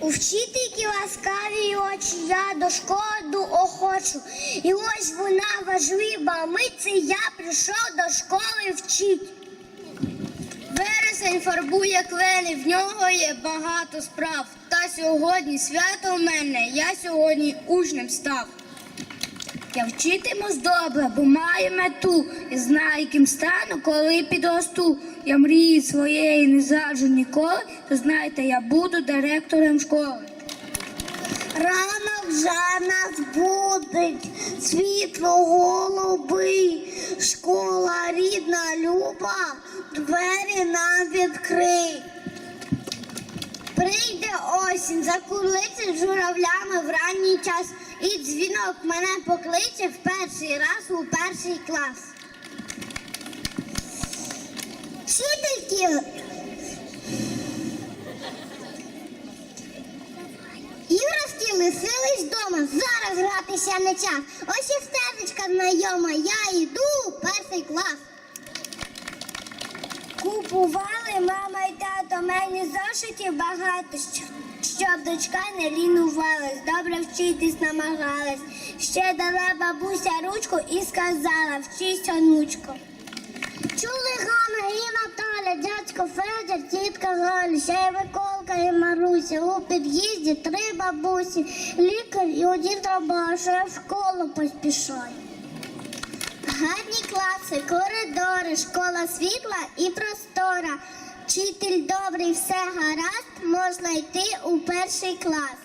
У вчительки ласкаві очі, я до школи охочу. І ось вона важлива мить, це я прийшов до школи вчить. Вересень фарбує клени, в нього є багато справ. Та сьогодні свято в мене, я сьогодні учнем став. Я вчитимусь добре, бо маю мету. І знаю, ким стану, коли підросту. Я мрії своєї не заджу ніколи, то знаєте, я буду директором школи. Ранок вже нас будить, світло голубий, школа рідна люба, двері нам відкрий. Прийде осінь, закулиться журавлями в ранній час, і дзвінок мене покличе в перший раз у перший клас. Вчительки, Іграшки лишились вдома, зараз гратися не час. Ось і стежечка знайома, я йду у перший клас. Купували мама й тато, мені зошитів багато, щоб дочка не лінувалась, добре вчитись намагалась. Ще дала бабуся ручку і сказала, вчись, онучко. Чули Ганна і Наталя, дядько Федір, тітка Галя, ще й Миколка і Маруся. У під'їзді три бабусі, лікар і один рабаш, я в школу поспішаю. Гарні класи, коридори, школа світла і простора. Вчитель добрий, все гаразд, можна йти у перший клас.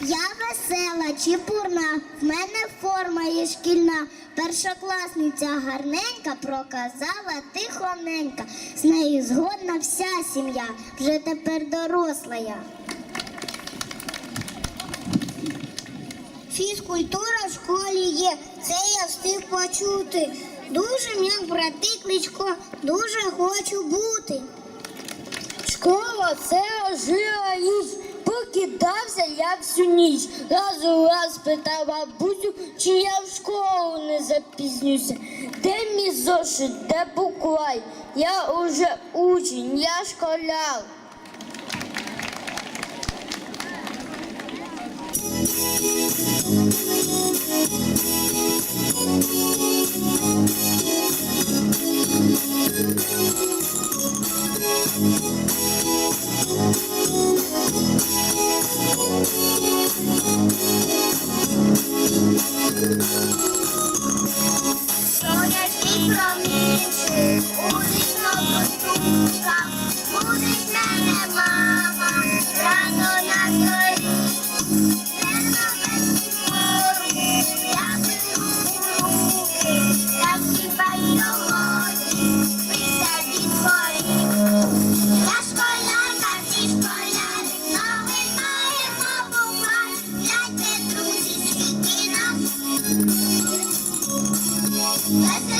Я весела, чіпурна, в мене форма є шкільна. Першокласниця гарненька проказала тихоненька. З нею згодна вся сім'я, вже тепер доросла я. Фізкультура в школі є, це я встиг почути. Дуже м'як брати кличко, дуже хочу бути. Школа це жила річ. Покидався я всю ніч. Раз у раз питав бабусю, чи я в школу не запізнюся. Де мій зошит, де буквай? Я уже учень, я школяр. Thank you. Let's